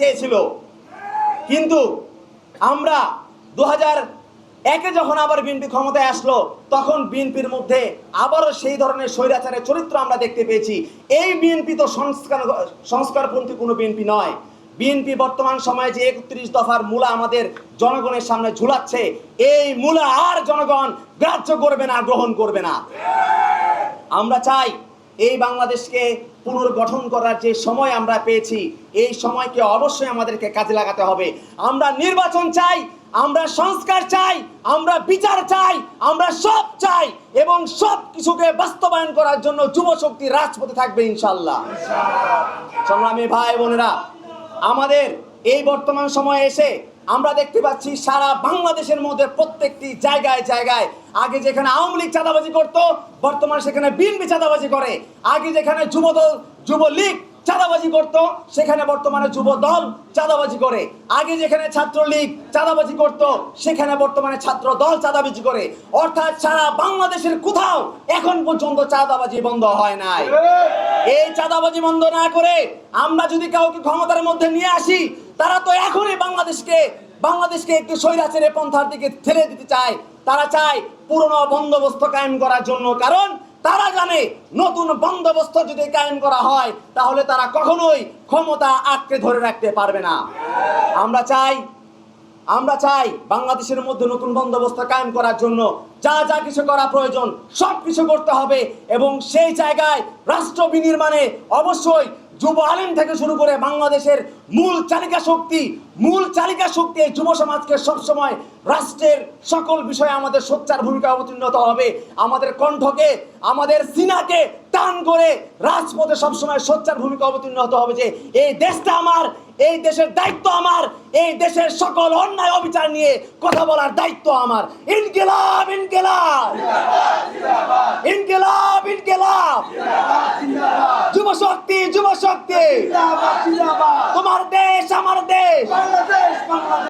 চেয়েছিল। কিন্তু আমরা দু হাজার একে যখন আবার বিএনপি ক্ষমতায় আসলো, তখন বিএনপির মধ্যে আবারও সেই ধরনের স্বৈরাচারের চরিত্র আমরা দেখতে পেয়েছি। এই বিএনপি তো সংস্কার, সংস্কারপন্থী কোনো বিএনপি নয়। বিএনপি বর্তমান সময়ে যে একত্রিশ দফার মূলা আমাদের জনগণের সামনে ঝুলাচ্ছে, এই মূলা আর জনগণ গ্রাহ্য করবে না, গ্রহণ করবে না। আমরা চাই এই বাংলাদেশকে পুনর্গঠন করার যে সময় আমরা পেয়েছি এই সময়কে অবশ্যই আমাদেরকে কাজে লাগাতে হবে। আমরা নির্বাচন চাই আমরা সংস্কার চাই আমরা বিচার চাই আমরা সব চাই এবং সব কিছুকে বাস্তবায়ন করার জন্য যুব শক্তি রাজপথে থাকবে ইনশাল্লাহ সংগ্রামী ভাই বোনেরা আমাদের এই বর্তমান সময়ে এসে আমরা দেখতে পাচ্ছি সারা বাংলাদেশের মধ্যে প্রত্যেকটি জায়গায় জায়গায়। আগে যেখানে আওয়ামী লীগ চাঁদাবাজি করতো বর্তমানে সেখানে বিএনপি চাঁদাবাজি করে। আগে যেখানে যুবদল যুবলীগ চাঁদাবাজি করতো সেখানে বর্তমানে যুব দল চাঁদাবাজি করে। আগে যেখানে ছাত্রলীগ চাঁদাবাজি করত সেখানে বর্তমানে ছাত্র দল চাঁদাবাজি করে। অর্থাৎ সারা বাংলাদেশের কোথাও এখন পর্যন্ত চাঁদাবাজি বন্ধ হয় নাই। এই চাঁদাবাজি বন্ধ না করে আমরা যদি কাউকে ক্ষমতার মধ্যে নিয়ে আসি তারা তো এখনই বাংলাদেশকে বাংলাদেশকে একটি স্বৈরাচারের পন্থার দিকে ঠেলে দিতে চায়। তারা চায় পুরনো বন্দোবস্ত কায়েম করার জন্য, কারণ তারা জানে নতুন বন্দোবস্ত যদি কায়েম করা হয়, তাহলে তারা কখনোই ক্ষমতা আঁকড়ে ধরে রাখতে পারবে না। আমরা চাই আমরা চাই বাংলাদেশের মধ্যে নতুন বন্দোবস্ত কায়েম করার জন্য যা যা কিছু করা প্রয়োজন সব কিছু করতে হবে এবং সেই জায়গায় রাষ্ট্র বিনির্মাণে অবশ্যই যুব আলিম থেকে শুরু করে বাংলাদেশের মূল চালিকা শক্তি, মূল চালিকা শক্তি এই যুব সমাজকে সবসময় রাষ্ট্রের সকল বিষয়ে আমাদের সোচ্চার ভূমিকা অবতীর্ণ হবে। আমাদের কণ্ঠকে, আমাদের সিনাকে টান করে রাজপথে সবসময় সোচ্চার ভূমিকা অবতীর্ণ হতে হবে যে, এই দেশটা আমার, এই দেশের দায়িত্ব আমার, এই দেশের সকল অন্যায় অবিচার নিয়ে কথা বলার দায়িত্ব আমার। ইনকিলাব ইনকিলাব! ইনকিলাব ইনকিলাব! তোমার দেশ আমার দেশ।